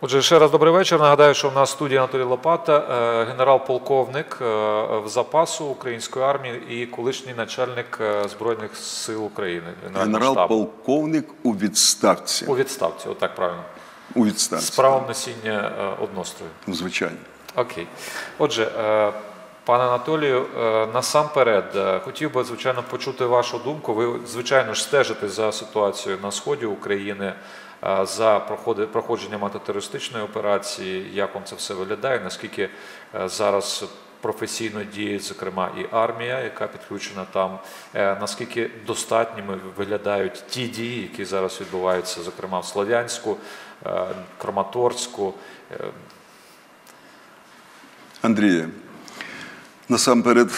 Отже, ще раз добрий вечір. Нагадаю, що в нас в студії Анатолій Лопата, е, генерал-полковник е, в запасу української армії і колишній начальник е, Збройних сил України. Генерал-полковник у відставці. У відставці, отак правильно. У З відставці. правом носіння однострою. Звичайно. Окей. Отже, Анатолію, е, насамперед е, хотів би, звичайно, почути вашу думку. Ви, звичайно ж, стежите за ситуацією на сході України, е, за проходженням антитерористичної операції, як вам це все виглядає, наскільки зараз професійно діє, зокрема, і армія, яка підключена там, наскільки достатніми виглядають ті дії, які зараз відбуваються, зокрема в Слов'янську, Краматорську. Андріє, насамперед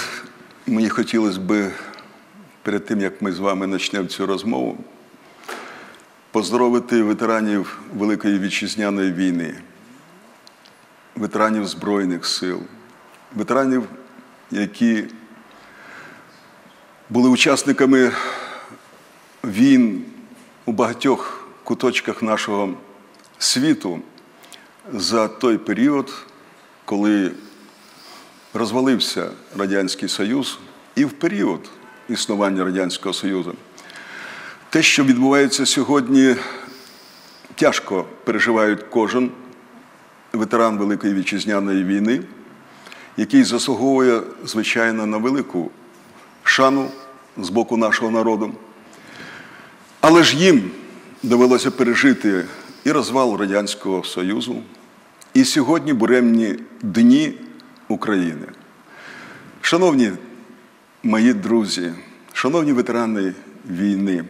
мені хотілося б перед тим, як ми з вами почнемо цю розмову, поздоровити ветеранів Великої Вітчизняної війни, ветеранів Збройних сил, ветеранів, які були учасниками війн у багатьох куточках нашого світу за той період, коли розвалився Радянський Союз, і в період існування Радянського Союзу. Те, що відбувається сьогодні, тяжко переживають кожен ветеран Великої Вітчизняної війни, який заслуговує, звичайно, на велику шану з боку нашого народу. Але ж їм довелося пережити і розвал Радянського Союзу, і сьогодні буремні дні України. Шановні мої друзі, шановні ветерани війни,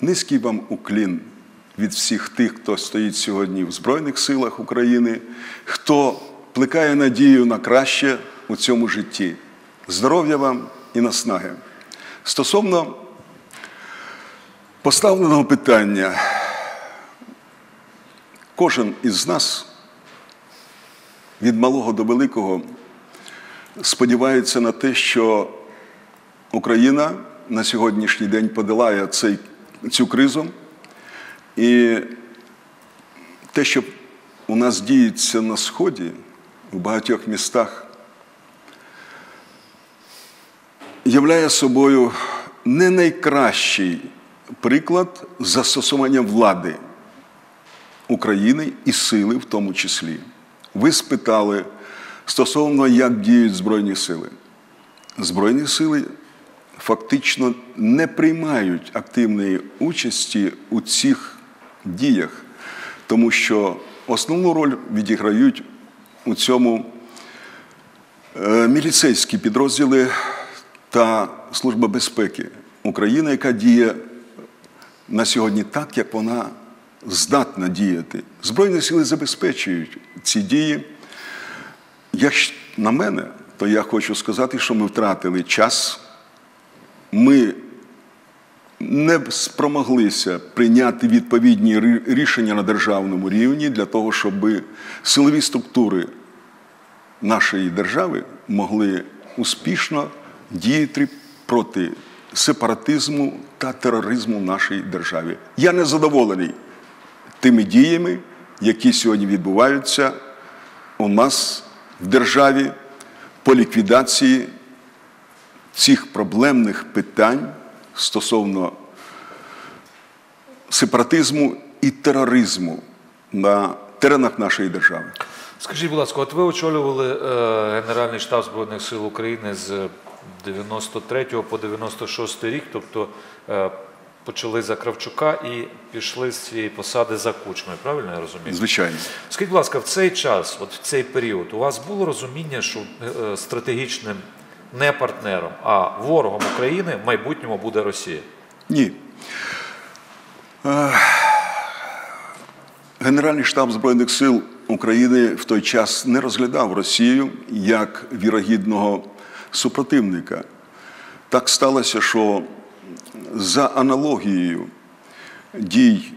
низький вам уклін від всіх тих, хто стоїть сьогодні в Збройних силах України, хто плекає надію на краще у цьому житті. Здоров'я вам і наснаги. Стосовно поставленого питання, кожен із нас від малого до великого сподівається на те, що Україна на сьогоднішній день подолає цей, цю кризу. І те, що у нас діється на Сході, в багатьох містах, являє собою не найкращий приклад застосування влади України і сили в тому числі. Ви спитали стосовно, як діють Збройні сили. Збройні сили фактично не приймають активної участі у цих діях, тому що основну роль відіграють у цьому е, міліцейські підрозділи та Служба безпеки України, яка діє на сьогодні так, як вона здатна діяти. Збройні сили забезпечують ці дії. Як на мене, то я хочу сказати, що ми втратили час. Ми не спромоглися прийняти відповідні рішення на державному рівні для того, щоб силові структури нашої держави могли успішно діяти проти сепаратизму та тероризму в нашій державі. Я не задоволений тими діями, які сьогодні відбуваються у нас в державі по ліквідації цих проблемних питань стосовно сепаратизму і тероризму на теренах нашої держави. Скажіть, будь ласка, от ви очолювали е, Генеральний штаб Збройних сил України з 93 по 96 рік, тобто е, почали за Кравчука і пішли з цієї посади за Кучмою, правильно я розумію? Звичайно. Скажіть, будь ласка, в цей час, от в цей період, у вас було розуміння, що е, стратегічним не партнером, а ворогом України в майбутньому буде Росія? Ні. Е, Генеральний штаб Збройних сил України в той час не розглядав Росію як вірогідного супротивника. Так сталося, що за аналогією дій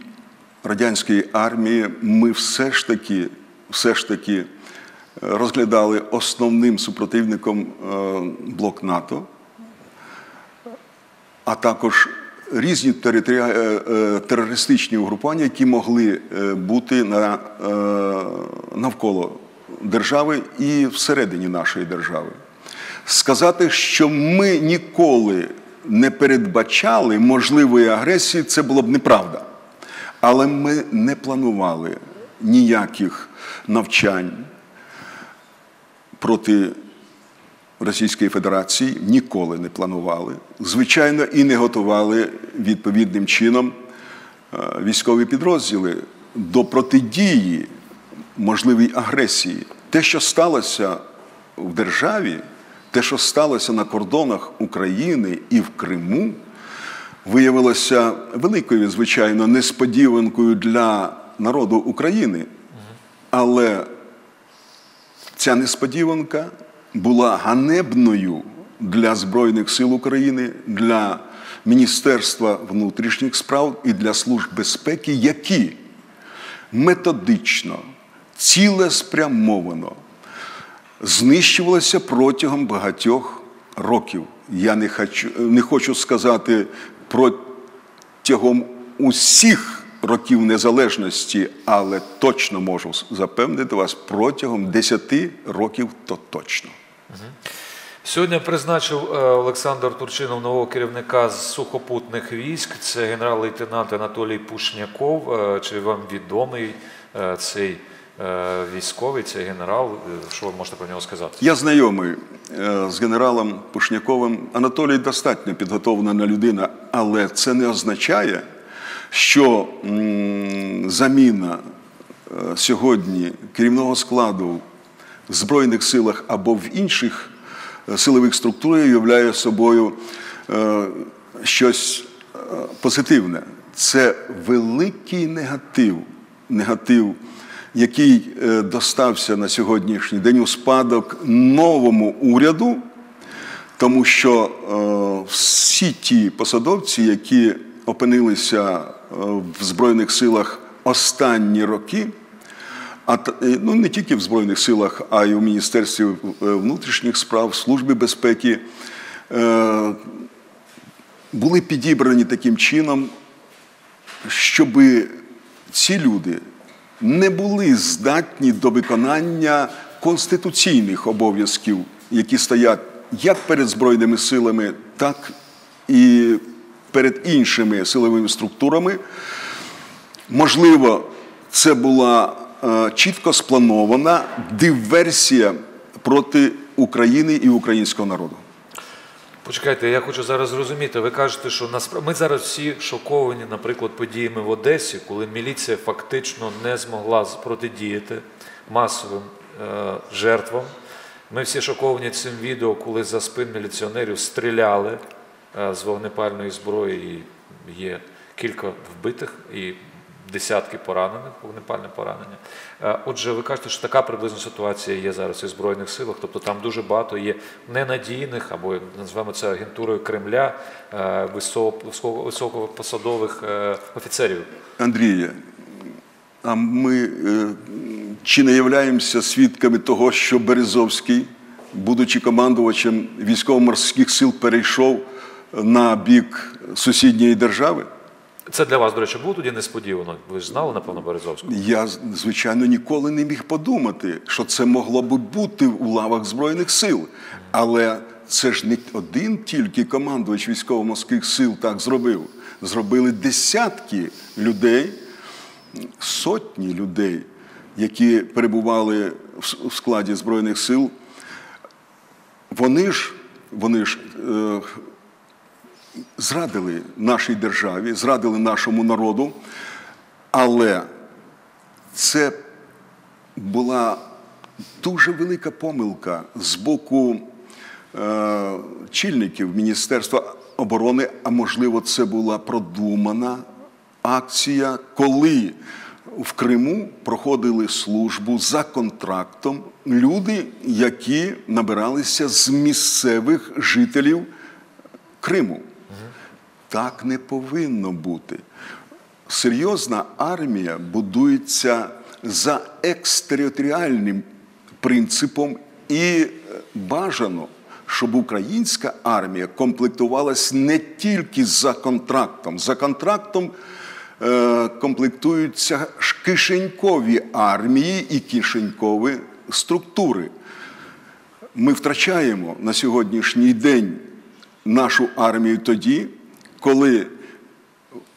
радянської армії ми все ж таки, все ж таки е, розглядали основним супротивником е, блок НАТО, а також різні е, терористичні угрупування, які могли бути на, навколо держави і всередині нашої держави. Сказати, що ми ніколи не передбачали можливої агресії, це було б неправда. Але ми не планували ніяких навчань проти Російської Федерації ніколи не планували. Звичайно, і не готували відповідним чином е, військові підрозділи до протидії можливій агресії. Те, що сталося в державі, те, що сталося на кордонах України і в Криму, виявилося великою, звичайно, несподіванкою для народу України. Але ця несподіванка була ганебною для Збройних сил України, для Міністерства внутрішніх справ і для служб безпеки, які методично, цілеспрямовано знищувалися протягом багатьох років. Я не хочу, не хочу сказати протягом усіх років незалежності, але точно можу запевнити вас протягом 10 років то точно. Сьогодні призначив е, Олександр Турчинов нового керівника з сухопутних військ. Це генерал-лейтенант Анатолій Пушняков. Е, Чи вам відомий е, цей військовий, цей генерал? Е, Що ви можете про нього сказати? Я знайомий е, з генералом Пушняковим. Анатолій достатньо підготовлена людина, але це не означає, що заміна е, сьогодні керівного складу в Збройних силах або в інших е, силових структурах являє собою е, щось е, позитивне. Це великий негатив. Негатив який е, достався на сьогоднішній день у спадок новому уряду, тому що е, всі ті посадовці, які опинилися е, в Збройних силах останні роки, а ну, не тільки в Збройних силах, а й у Міністерстві внутрішніх справ, Службі безпеки, були підібрані таким чином, щоб ці люди не були здатні до виконання конституційних обов'язків, які стоять як перед Збройними силами, так і перед іншими силовими структурами. Можливо, це була е, чітко спланована диверсія проти України і українського народу. Почекайте, я хочу зараз зрозуміти. Ви кажете, що насправді ми зараз всі шоковані, наприклад, подіями в Одесі, коли міліція фактично не змогла протидіяти масовим е, жертвам. Ми всі шоковані цим відео, коли за спин міліціонерів стріляли е, з вогнепальної зброї. І є кілька вбитих і десятки поранених, вогнепальне поранення. Е, Отже, ви кажете, що така приблизно ситуація є зараз і в Збройних силах, тобто там дуже багато є ненадійних, або називаємо це агентурою Кремля, е, високо- високо- високопосадових е, офіцерів. Андрія, а ми чи не являємося свідками того, що Березовський, будучи командувачем військово-морських сил, перейшов на бік сусідньої держави? Це для вас, до речі, було тоді несподівано. Ви ж знали, напевно, Березовського? Я, звичайно, ніколи не міг подумати, що це могло би бути у лавах Збройних сил. Але це ж не один тільки командувач військово-морських сил так зробив. Зробили десятки людей, сотні людей, які перебували в складі Збройних сил. Вони ж, вони ж е, зрадили нашій державі, зрадили нашому народу, але це була дуже велика помилка з боку е, чільників Міністерства оборони, а можливо, це була продумана акція, коли в Криму проходили службу за контрактом люди, які набиралися з місцевих жителів Криму. Так не повинно бути. Серйозна армія будується за екстериторіальним принципом і е, бажано щоб українська армія комплектувалась не тільки за контрактом. За контрактом е, комплектуються кишенькові армії і кишенькові структури. Ми втрачаємо на сьогоднішній день нашу армію тоді, коли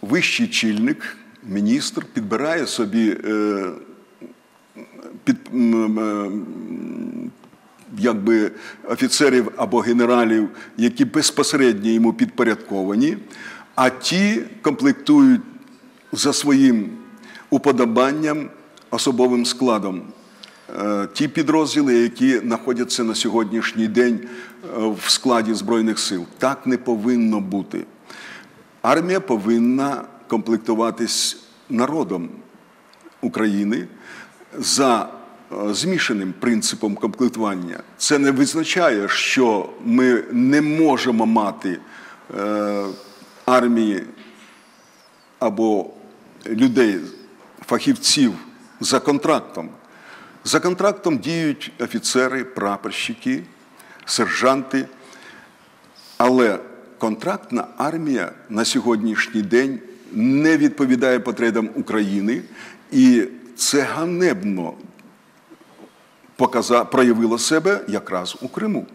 вищий чільник, міністр підбирає собі е, під, якби офіцерів або генералів, які безпосередньо йому підпорядковані, а ті комплектують за своїм уподобанням особовим складом. Е, Ті підрозділи, які знаходяться на сьогоднішній день е, в складі Збройних сил, так не повинно бути. Армія повинна комплектуватись народом України за е, змішаним принципом комплектування. Це не визначає, що ми не можемо мати е, армії або людей, фахівців за контрактом. За контрактом діють офіцери, прапорщики, сержанти. Але контрактна армія на сьогоднішній день не відповідає потребам України, і це ганебно проявило себе якраз у Криму.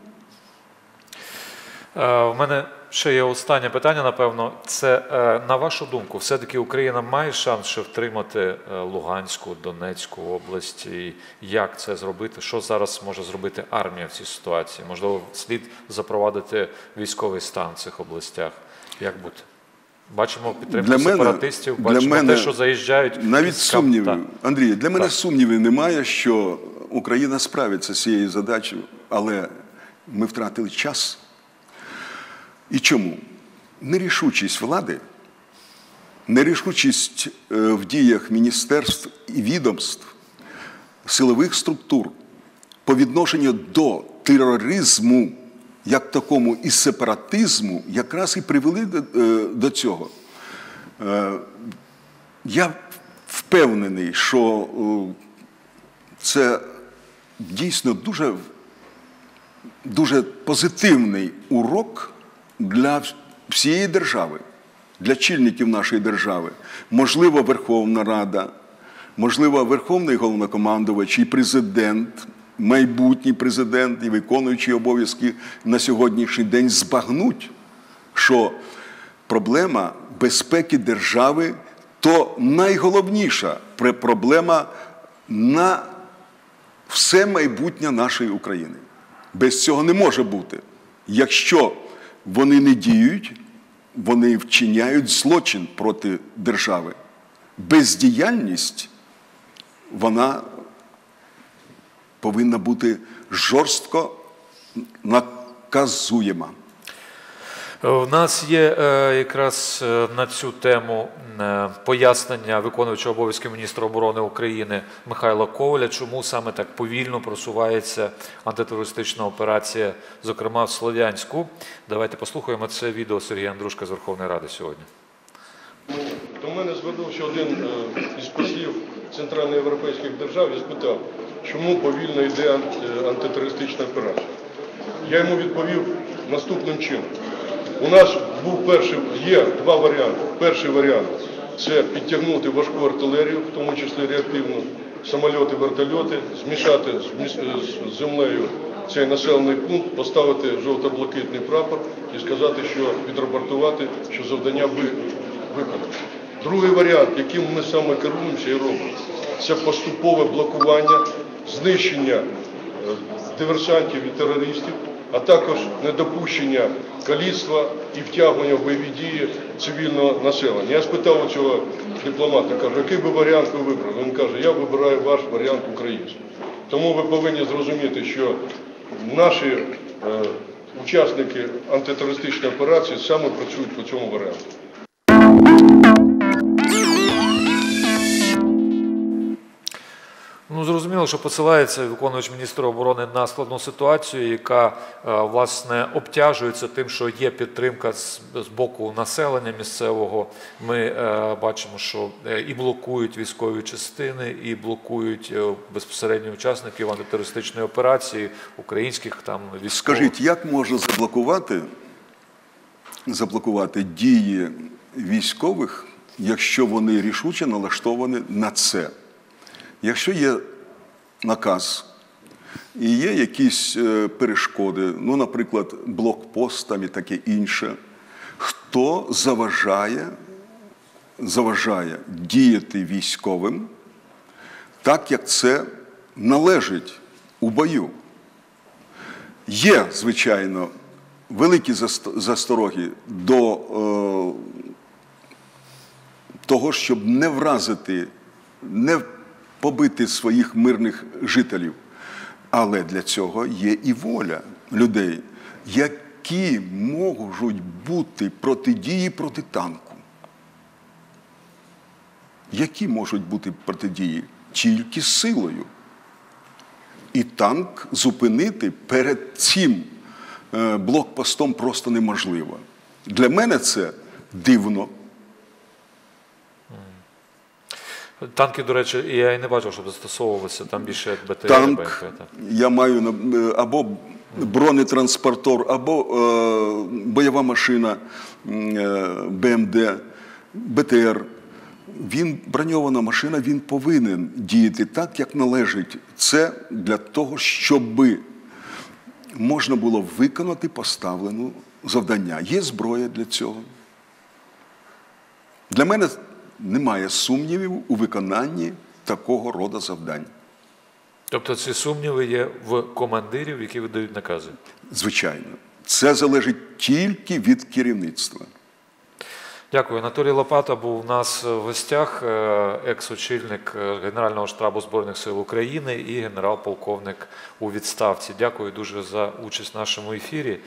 Е, У мене ще є останнє питання, напевно. Це е, на вашу думку, все-таки Україна має шанс ще втримати е, Луганську, Донецьку область? І як це зробити? Що зараз може зробити армія в цій ситуації? Можливо, слід запровадити військовий стан в цих областях. Як бути? Бачимо підтримку Для мене- сепаратистів, для бачимо мене те, що заїжджають Навіть сумнівів, Андрій, для мене Так. сумнівів немає, що Україна справиться з цією задачею, але ми втратили час. І чому? Нерішучість влади, нерішучість е, в діях міністерств і відомств, силових структур по відношенню до тероризму, як такому, і сепаратизму, якраз і привели до, е, цього. Е, Я впевнений, що це дійсно дуже, дуже позитивний урок для всієї держави, для чільників нашої держави. Можливо, Верховна Рада, можливо, Верховний головнокомандувач і президент, майбутній президент і виконуючий обов'язки на сьогоднішній день збагнуть, що проблема безпеки держави то найголовніша проблема на все майбутнє нашої України. Без цього не може бути. Якщо вони не діють, вони вчиняють злочин проти держави. Бездіяльність вона повинна бути жорстко наказуєма. У нас є е, якраз е, на цю тему е, пояснення виконуючого обов'язки міністра оборони України Михайла Коваля, чому саме так повільно просувається антитерористична операція, зокрема в Слов'янську. Давайте послухаємо це відео Сергія Андрушка з Верховної Ради сьогодні. До мене звернувся один е, із послів центральноєвропейських держав і спитав, чому повільно йде ант- антитерористична операція. Я йому відповів наступним чином. У нас був перший, є два варіанти. Перший варіант це підтягнути важку артилерію, в тому числі реактивну, самольоти, вертольоти, змішати з землею цей населений пункт, поставити жовто-блакитний прапор і сказати, що відрапортувати, що завдання ви виконано. Другий варіант, яким ми саме керуємося і робимо, це поступове блокування, знищення е, диверсантів і терористів, а також недопущення каліцтва і втягнення в бойові дії цивільного населення. Я спитав у цього дипломата, кажу, який би варіант ви вибрали? Він каже, я вибираю ваш варіант український. Тому ви повинні зрозуміти, що наші е, учасники антитерористичної операції саме працюють по цьому варіанту. Ну, зрозуміло, що посилається виконувач міністра оборони на складну ситуацію, яка е, власне обтяжується тим, що є підтримка з, боку населення місцевого. Ми е, бачимо, що е, і блокують військові частини, і блокують безпосередньо учасників антитерористичної операції українських там військових. Скажіть, як можна заблокувати, заблокувати дії військових, якщо вони рішуче налаштовані на це? Якщо є наказ і є якісь е, перешкоди, ну, наприклад, блокпост там і таке інше, хто заважає, заважає діяти військовим так, як це належить у бою? Є, звичайно, великі застороги до е, того, щоб не вразити, не побити своїх мирних жителів. Але для цього є і воля людей, які можуть бути протидії проти танку. Які можуть бути протидії? Тільки силою. І танк зупинити перед цим е, блокпостом просто неможливо. Для мене це дивно. Танки, до речі, я і не бачив, щоб застосовувалися там більше як БТР, Танк, БМП. так. я маю е, або бронетранспортор, або е, бойова машина е, БМД, БТР. Він броньована машина, він повинен діяти так, як належить. Це для того, щоб можна було виконати поставлену завдання. Є зброя для цього. Для мене немає сумнівів у виконанні такого роду завдань. Тобто ці сумніви є в командирів, які видають накази. Звичайно, це залежить тільки від керівництва. Дякую. Анатолій Лопата був у нас в гостях, е, екс-очільник е, Генерального штабу Збройних сил України і генерал-полковник у відставці. Дякую дуже за участь в нашому ефірі.